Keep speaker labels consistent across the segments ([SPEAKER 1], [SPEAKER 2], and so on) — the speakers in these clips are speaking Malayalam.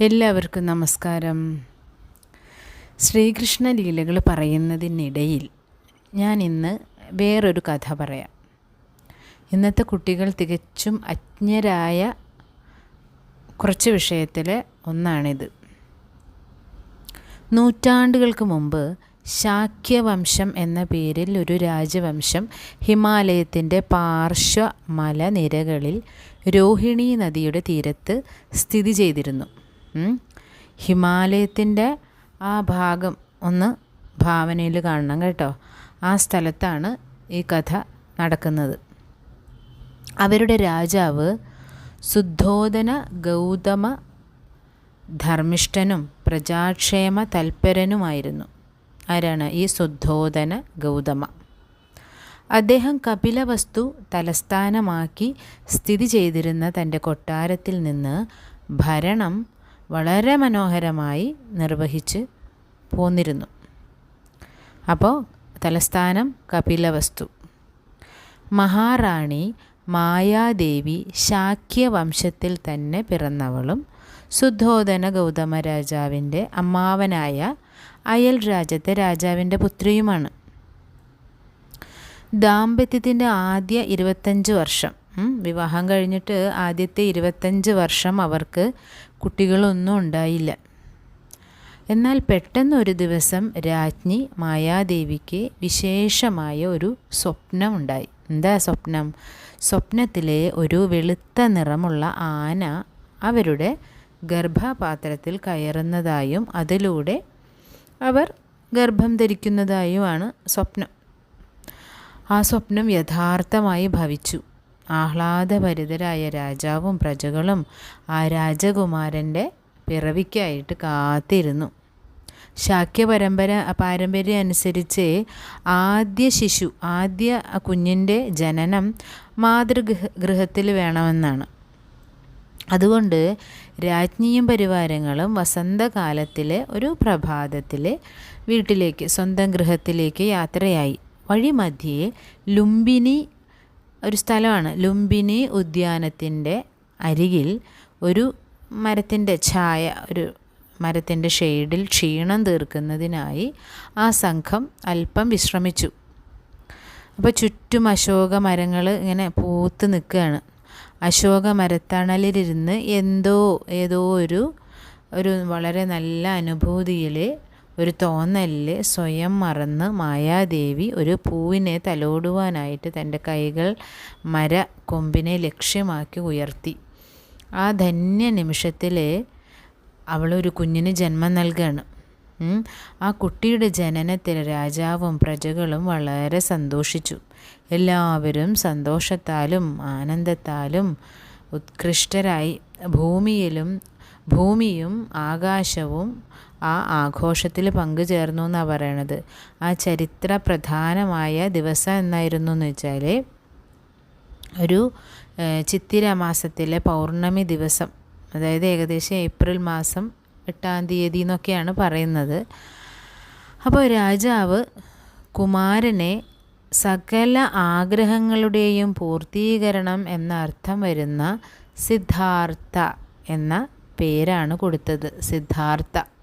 [SPEAKER 1] എല്ലാവർക്കും നമസ്കാരം. ശ്രീകൃഷ്ണ ലീലകൾ പറയുന്നതിനിടയിൽ ഞാൻ ഇന്ന് വേറൊരു കഥ പറയാം. ഇന്നത്തെ കുട്ടികൾ തികച്ചും അജ്ഞരായ കുറച്ച് വിഷയത്തിൽ ഒന്നാണിത്. നൂറ്റാണ്ടുകൾക്ക് മുമ്പ് ശാക്യവംശം എന്ന പേരിൽ ഒരു രാജവംശം ഹിമാലയത്തിന്റെ പാർശ്വ മലനിരകളിൽ രോഹിണി നദിയുടെ തീരത്ത് സ്ഥിതി ചെയ്തിരുന്നു. ഹിമാലയത്തിന്റെ ആ ഭാഗം ഒന്ന് ഭാവനയിൽ കാണണം കേട്ടോ. ആ സ്ഥലത്താണ് ഈ കഥ നടക്കുന്നത്. അവരുടെ രാജാവ് സുദ്ധോധന ഗൗതമ ധർമ്മിഷ്ഠനും പ്രജാക്ഷേമ തൽപരനുമായിരുന്നു. ആരാണ്? ഈ സുദ്ധോധന ഗൗതമ. അദ്ദേഹം കപിലവസ്തു തലസ്ഥാനമാക്കി സ്ഥിതി ചെയ്തിരുന്ന തന്റെ കൊട്ടാരത്തിൽ നിന്ന് ഭരണം വളരെ മനോഹരമായി നിർവഹിച്ച് പോന്നിരുന്നു. അപ്പോൾ തലസ്ഥാനം കപിലവസ്തു. മഹാറാണി മായാദേവി ശാക്യവംശത്തിൽ തന്നെ പിറന്നവളും സുദ്ധോധന ഗൗതമ രാജാവിന്റെ അമ്മാവനായ അയൽ രാജ്യത്തെ രാജാവിന്റെ പുത്രിയുമാണ്. ദാമ്പത്യത്തിന്റെ ആദ്യ ഇരുപത്തഞ്ച് വർഷം വിവാഹം കഴിഞ്ഞിട്ട് ആദ്യത്തെ ഇരുപത്തഞ്ച് വർഷം അവർക്ക് കുട്ടികളൊന്നും ഉണ്ടായില്ല. എന്നാൽ പെട്ടെന്നൊരു ദിവസം രാജ്ഞി മായാദേവിക്ക് വിശേഷമായ ഒരു സ്വപ്നം ഉണ്ടായി. എന്താ സ്വപ്നം? സ്വപ്നത്തിലെ ഒരു വെളുത്ത നിറമുള്ള ആന അവരുടെ ഗർഭപാത്രത്തിൽ കയറുന്നതായും അതിലൂടെ അവർ ഗർഭം ധരിക്കുന്നതായുമാണ് സ്വപ്നം. ആ സ്വപ്നം യഥാർത്ഥമായി ഭവിച്ചു. ആഹ്ലാദഭരിതരായ രാജാവും പ്രജകളും ആ രാജകുമാരന്റെ പിറവിക്കായിട്ട് കാത്തിരുന്നു. ശാക്യ പരമ്പര പാരമ്പര്യം അനുസരിച്ച് ആദ്യ ശിശു ആദ്യ കുഞ്ഞിന്റെ ജനനം മാതൃഗൃഹ ഗൃഹത്തിൽ വേണമെന്നാണ്. അതുകൊണ്ട് രാജ്ഞിയും പരിവാരങ്ങളും വസന്തകാലത്തിലെ ഒരു പ്രഭാതത്തിൽ വീട്ടിലേക്ക് സ്വന്തം ഗൃഹത്തിലേക്ക് യാത്രയായി. വഴിമധ്യേ ലുംബിനി ഒരു സ്ഥലമാണ്. ലുംബിനി ഉദ്യാനത്തിന്റെ അരികിൽ ഒരു മരത്തിന്റെ ഛായ ഒരു മരത്തിന്റെ ഷെയ്ഡിൽ ക്ഷീണം തീർക്കുന്നതിനായി ആ സംഘം അല്പം വിശ്രമിച്ചു. അപ്പോൾ ചുറ്റും അശോക മരങ്ങൾ ഇങ്ങനെ പൂത്ത് നിൽക്കുകയാണ്. അശോക മരത്തണലിലിരുന്ന് എന്തോ ഏതോ ഒരു ഒരു വളരെ നല്ല അനുഭൂതിയിൽ ഒരു തോന്നലിൽ സ്വയം മറന്ന് മായാദേവി ഒരു പൂവിനെ തലോടുവാനായിട്ട് തന്റെ കൈകൾ മര കൊമ്പിനെ ലക്ഷ്യമാക്കി ഉയർത്തി. ആ ധന്യ നിമിഷത്തിൽ അവളൊരു കുഞ്ഞിന് ജന്മം നൽകുകയാണ് ആ കുട്ടിയുടെ ജനനത്തിൽ രാജാവും പ്രജകളും വളരെ സന്തോഷിച്ചു. എല്ലാവരും സന്തോഷത്താലും ആനന്ദത്താലും ഉത്കൃഷ്ടരായി. ഭൂമിയിലും ഭൂമിയും ആകാശവും ആ ആഘോഷത്തിൽ പങ്കുചേർന്നു എന്നാണ് പറയണത്. ആ ചരിത്ര പ്രധാനമായ ദിവസം എന്നായിരുന്നു എന്ന് വെച്ചാൽ ഒരു ചിത്തിര മാസത്തിലെ പൗർണമി ദിവസം അതായത് ഏകദേശം ഏപ്രിൽ മാസം എട്ടാം തീയതി എന്നൊക്കെയാണ് പറയുന്നത്. അപ്പോൾ രാജാവ് കുമാരനെ സകല ആഗ്രഹങ്ങളുടെയും പൂർത്തീകരണം എന്ന അർത്ഥം വരുന്ന സിദ്ധാർത്ഥ എന്ന പേരാണ് കൊടുത്തത്. സിദ്ധാർത്ഥ.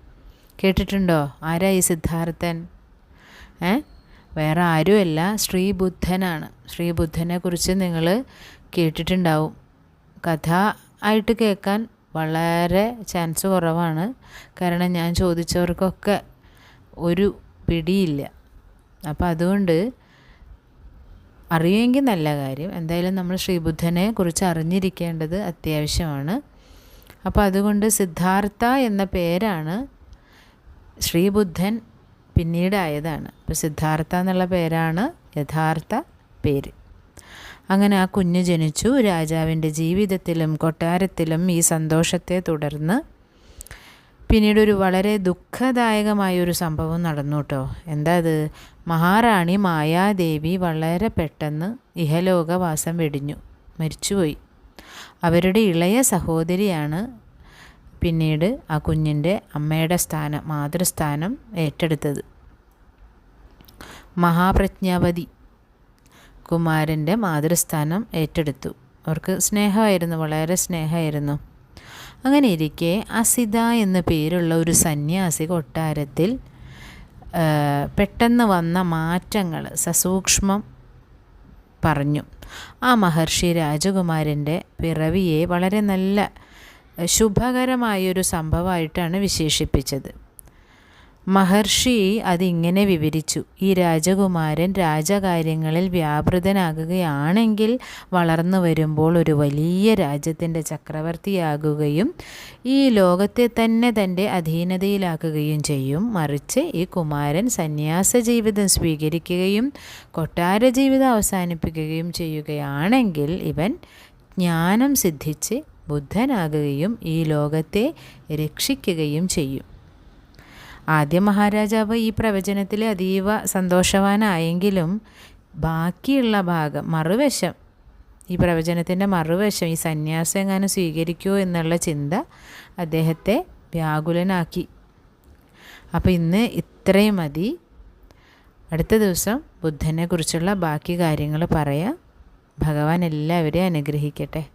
[SPEAKER 1] കേട്ടിട്ടുണ്ടോ? ആരാ ഈ സിദ്ധാർത്ഥൻ? ഏ? വേറെ ആരുമല്ല. ശ്രീബുദ്ധനാണ്. ശ്രീബുദ്ധനെക്കുറിച്ച് നിങ്ങൾ കേട്ടിട്ടുണ്ടാവും. കഥ ആയിട്ട് കേൾക്കാൻ വളരെ ചാൻസ് കുറവാണ്. കാരണം ഞാൻ ചോദിച്ചവർക്കൊക്കെ ഒരു പിടിയില്ല. അപ്പോൾ അതുകൊണ്ട് അറിയുമെങ്കിൽ നല്ല കാര്യം. എന്തായാലും നമ്മൾ ശ്രീബുദ്ധനെ കുറിച്ച് അറിഞ്ഞിരിക്കേണ്ടത് അത്യാവശ്യമാണ്. അപ്പോൾ അതുകൊണ്ട് സിദ്ധാർത്ഥ എന്ന പേരാണ് ശ്രീബുദ്ധൻ പിന്നീടായതാണ്. ഇപ്പോൾ സിദ്ധാർത്ഥ എന്നുള്ള പേരാണ് യഥാർത്ഥ പേര്. അങ്ങനെ ആ കുഞ്ഞ് ജനിച്ചു. രാജാവിന്റെ ജീവിതത്തിലും കൊട്ടാരത്തിലും ഈ സന്തോഷത്തെ തുടർന്ന് പിന്നീട് ഒരു വളരെ ദുഃഖദായകമായ ഒരു സംഭവം നടന്നു കേട്ടോ എന്താ അത്? മഹാറാണി മായാദേവി വളരെ പെട്ടെന്ന് ഇഹലോകവാസം വെടിഞ്ഞു. മരിച്ചുപോയി. അവരുടെ ഇളയ സഹോദരിയാണ് പിന്നീട് ആ കുഞ്ഞിന്റെ അമ്മയുടെ സ്ഥാനം മാതൃസ്ഥാനം ഏറ്റെടുത്തത്. മഹാപ്രജ്ഞാവതി കുമാരന്റെ മാതൃസ്ഥാനം ഏറ്റെടുത്തു. അവർക്ക് സ്നേഹമായിരുന്നു വളരെ സ്നേഹമായിരുന്നു. അങ്ങനെ ഇരിക്കെ അസിത എന്ന പേരുള്ള ഒരു സന്യാസി കൊട്ടാരത്തിൽ പെട്ടെന്ന് വന്ന മാറ്റങ്ങൾ സസൂക്ഷ്മം പറഞ്ഞു. ആ മഹർഷി രാജകുമാരന്റെ പിറവിയെ വളരെ നല്ല ശുഭകരമായൊരു സംഭവമായിട്ടാണ് വിശേഷിപ്പിച്ചത്. മഹർഷി അതിങ്ങനെ വിവരിച്ചു. ഈ രാജകുമാരൻ രാജകാര്യങ്ങളിൽ വ്യാപൃതനാകുകയാണെങ്കിൽ വളർന്നു വരുമ്പോൾ ഒരു വലിയ രാജ്യത്തിന്റെ ചക്രവർത്തിയാകുകയും ഈ ലോകത്തെ തന്നെ തന്റെ അധീനതയിലാക്കുകയും ചെയ്യും. മറിച്ച് ഈ കുമാരൻ സന്യാസ ജീവിതം സ്വീകരിക്കുകയും കൊട്ടാര ജീവിതം അവസാനിപ്പിക്കുകയും ചെയ്യുകയാണെങ്കിൽ ഇവൻ ജ്ഞാനം സിദ്ധിച്ച് ബുദ്ധനാകുകയും ഈ ലോകത്തെ രക്ഷിക്കുകയും ചെയ്യും. ആദ്യ മഹാരാജാവ് ഈ പ്രവചനത്തിൽ അതീവ സന്തോഷവാനായെങ്കിലും ബാക്കിയുള്ള ഭാഗം മറുവശം ഈ പ്രവചനത്തിന്റെ മറുവശം ഈ സന്യാസം എങ്ങനെ സ്വീകരിക്കുമോ എന്നുള്ള ചിന്ത അദ്ദേഹത്തെ വ്യാകുലനാക്കി. അപ്പോൾ ഇന്ന് ഇത്രയും മതി. അടുത്ത ദിവസം ബുദ്ധനെക്കുറിച്ചുള്ള ബാക്കി കാര്യങ്ങൾ പറയാം. ഭഗവാൻ എല്ലാവരെയും അനുഗ്രഹിക്കട്ടെ.